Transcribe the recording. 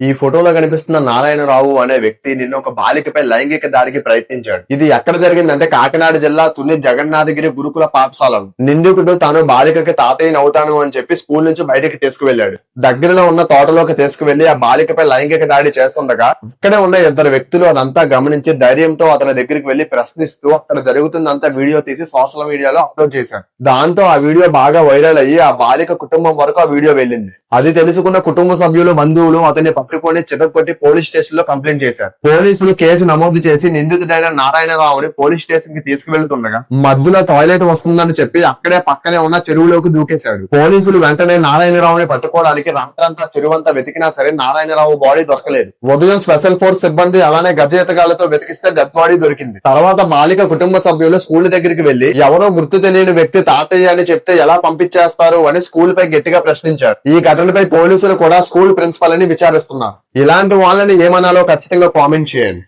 ఈ ఫోటోలో కనిపిస్తున్న నారాయణరావు అనే వ్యక్తి నిన్న ఒక బాలికపై లైంగిక దాడికి ప్రయత్నించాడు. ఇది ఎక్కడ జరిగిందంటే కాకినాడ జిల్లా తుని జగన్నాథగిరి గురుకుల పాఠశాలలో. నిందితుడు తాను బాలికకి తాతయ్యని అవుతాను అని చెప్పి స్కూల్ నుంచి బయటకి తీసుకువెళ్ళాడు దగ్గరలో ఉన్న తోటలోకి తీసుకువెళ్ళి ఆ బాలికపై లైంగిక దాడి చేస్తుండగా ఇక్కడే ఉన్న ఇద్దరు వ్యక్తులు అదంతా గమనించి ధైర్యంతో అతని దగ్గరికి వెళ్ళి ప్రశ్నిస్తూ అక్కడ జరుగుతుందంతా వీడియో తీసి సోషల్ మీడియాలో అప్లోడ్ చేశారు. దాంతో ఆ వీడియో బాగా వైరల్ అయ్యి ఆ బాలిక కుటుంబం వరకు ఆ వీడియో వెళ్ళింది. అది తెలుసుకున్న కుటుంబ సభ్యులు బంధువులు అతన్ని పట్టుకొని చితకొట్టి పోలీస్ స్టేషన్లో కంప్లైంట్ చేశారు. పోలీసులు కేసు నమోదు చేసి నిందితుడైన నారాయణరావుని పోలీస్ స్టేషన్కి తీసుకువెళ్తుండగా మధ్యలో టాయిలెట్ వస్తుందని చెప్పి అక్కడే పక్కనే ఉన్న చెరువులోకి దూకేశాడు. పోలీసులు వెంటనే నారాయణరావుని పట్టుకోవడానికి రాత్రంతా చెరువంతా వెతికినా సరే నారాయణరావు బాడీ దొరకలేదు. ఉదయం స్పెషల్ ఫోర్స్ సిబ్బంది అలానే గజేతగాళ్ళతో వెతికిస్తే డెడ్ బాడీ దొరికింది. తర్వాత బాలిక కుటుంబ సభ్యులు స్కూల్ దగ్గరికి వెళ్ళి ఎవరో గుర్తు తెలియని వ్యక్తి తాతయ్య అని చెప్తే ఎలా పంపించేస్తారు అని స్కూల్ పై గట్టిగా ప్రశ్నించారు. ఈ ఘటనపై పోలీసులు కూడా స్కూల్ ప్రిన్సిపల్ అని విచారిస్తున్నారు. ఇలాంటి వాళ్ళని ఏమనాలో ఖచ్చితంగా కామెంట్ చేయండి.